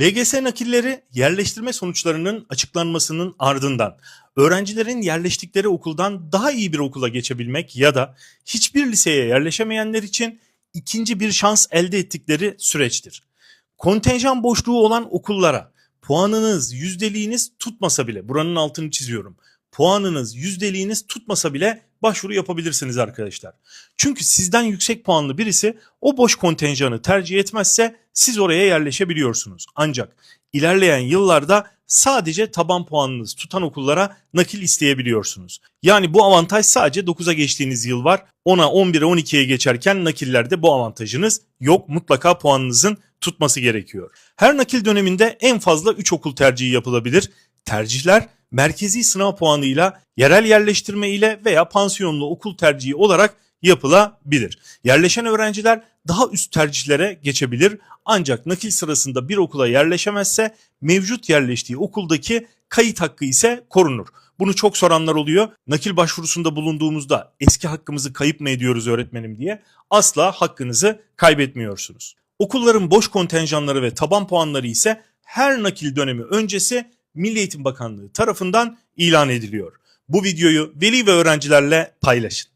LGS nakilleri yerleştirme sonuçlarının açıklanmasının ardından öğrencilerin yerleştikleri okuldan daha iyi bir okula geçebilmek ya da hiçbir liseye yerleşemeyenler için ikinci bir şans elde ettikleri süreçtir. Kontenjan boşluğu olan okullara puanınız, yüzdeliğiniz tutmasa bile buranın altını çiziyorum. Puanınız, yüzdeliğiniz tutmasa bile başvuru yapabilirsiniz arkadaşlar. Çünkü sizden yüksek puanlı birisi o boş kontenjanı tercih etmezse siz oraya yerleşebiliyorsunuz. Ancak ilerleyen yıllarda sadece taban puanınız tutan okullara nakil isteyebiliyorsunuz. Yani bu avantaj sadece 9'a geçtiğiniz yıl var. 10'a, 11'e, 12'ye geçerken nakillerde bu avantajınız yok. Mutlaka puanınızın tutması gerekiyor. Her nakil döneminde en fazla 3 okul tercihi yapılabilir. Tercihler merkezi sınav puanıyla, yerel yerleştirme ile veya pansiyonlu okul tercihi olarak yapılabilir. Yerleşen öğrenciler daha üst tercihlere geçebilir ancak nakil sırasında bir okula yerleşemezse mevcut yerleştiği okuldaki kayıt hakkı ise korunur. Bunu çok soranlar oluyor. Nakil başvurusunda bulunduğumuzda eski hakkımızı kayıp mı ediyoruz öğretmenim diye asla hakkınızı kaybetmiyorsunuz. Okulların boş kontenjanları ve taban puanları ise her nakil dönemi öncesi Milli Eğitim Bakanlığı tarafından ilan ediliyor. Bu videoyu veli ve öğrencilerle paylaşın.